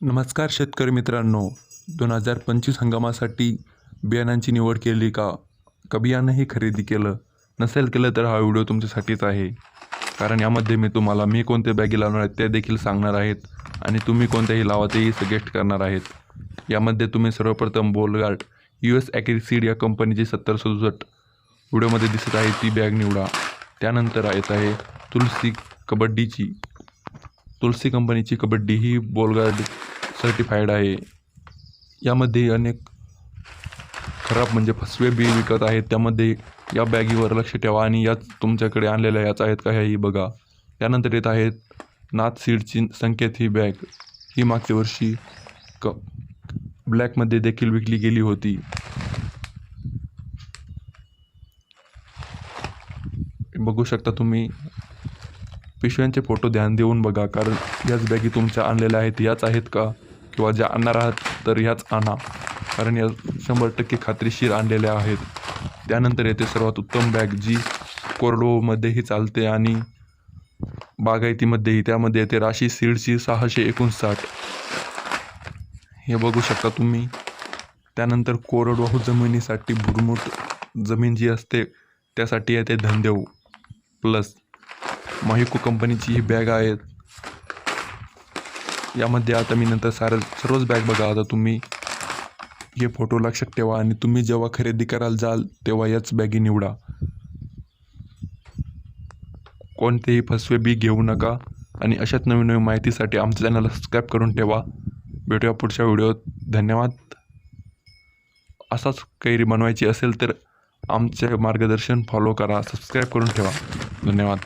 नमस्कार शेतकरी मित्रांनो दोन हजार पंचवीस हंगामासाठी बियाणांची निवड केली का? का बियाणंही खरेदी केलं नसेल केलं तर हा व्हिडिओ तुमच्यासाठीच आहे. कारण यामध्ये मी तुम्हाला मी कोणते बॅगी लावणार आहेत ते देखील सांगणार आहेत आणि तुम्ही कोणत्याही लावा तेही सजेस्ट करणार आहेत. यामध्ये तुम्ही सर्वप्रथम बोलगार्ड यू एस ॲक्रिसीड या कंपनीची सत्तर सदुसष्ट व्हिडिओमध्ये दिसत आहे ती बॅग निवडा. त्यानंतर येत आहे तुलसी कबड्डीची. तुलसी कंपनीची कबड्डी ही बोलगार्ड सर्टिफाईड आहे. यामध्ये अनेक खराब म्हणजे फसवे बी विकत आहेत. त्यामध्ये या बॅगीवर लक्ष ठेवा आणि याच तुमच्याकडे आणलेल्या याच आहेत का ह्याही बघा. त्यानंतर येत आहेत नाथ सीडची संकेत ही बॅग. ही मागच्या वर्षी क ब्लॅकमध्ये देखील विकली गेली होती. बघू शकता तुम्ही पिशव्यांचे फोटो ध्यान देऊन बघा कारण याच बॅगी तुमच्या आणलेल्या आहेत याच आहेत का? किंवा ज्या आणणार आहात तर ह्याच आणा. कारण या शंभर टक्के खात्रीशीर आणलेल्या आहेत. त्यानंतर येते सर्वात उत्तम बॅग जी कोरडोमध्येही चालते आणि बागायतीमध्येही. त्यामध्ये येते राशी सीडची सहाशे एकोणसाठ. हे बघू शकता तुम्ही. त्यानंतर कोरडवाहू जमिनीसाठी भुरमुट जमीन जी असते त्यासाठी येते धंदेव प्लस. माहिको कंपनीची ही बॅग आहेत. यामध्ये आता मी नंतर सार सर्वच बॅग बघा. आता तुम्ही हे फोटो लक्षात ठेवा आणि तुम्ही जेव्हा खरेदी करायला जाल तेव्हा याच बॅगी निवडा. कोणतेही फसवे बी घेऊ नका आणि अशाच नवीन नवीन माहितीसाठी आमच्या चॅनल सबस्क्राईब करून ठेवा. भेटूया पुढच्या व्हिडिओत. धन्यवाद. असाच कैरी बनवायची असेल तर आमचे मार्गदर्शन फॉलो करा सबस्क्राईब करून ठेवा. धन्यवाद.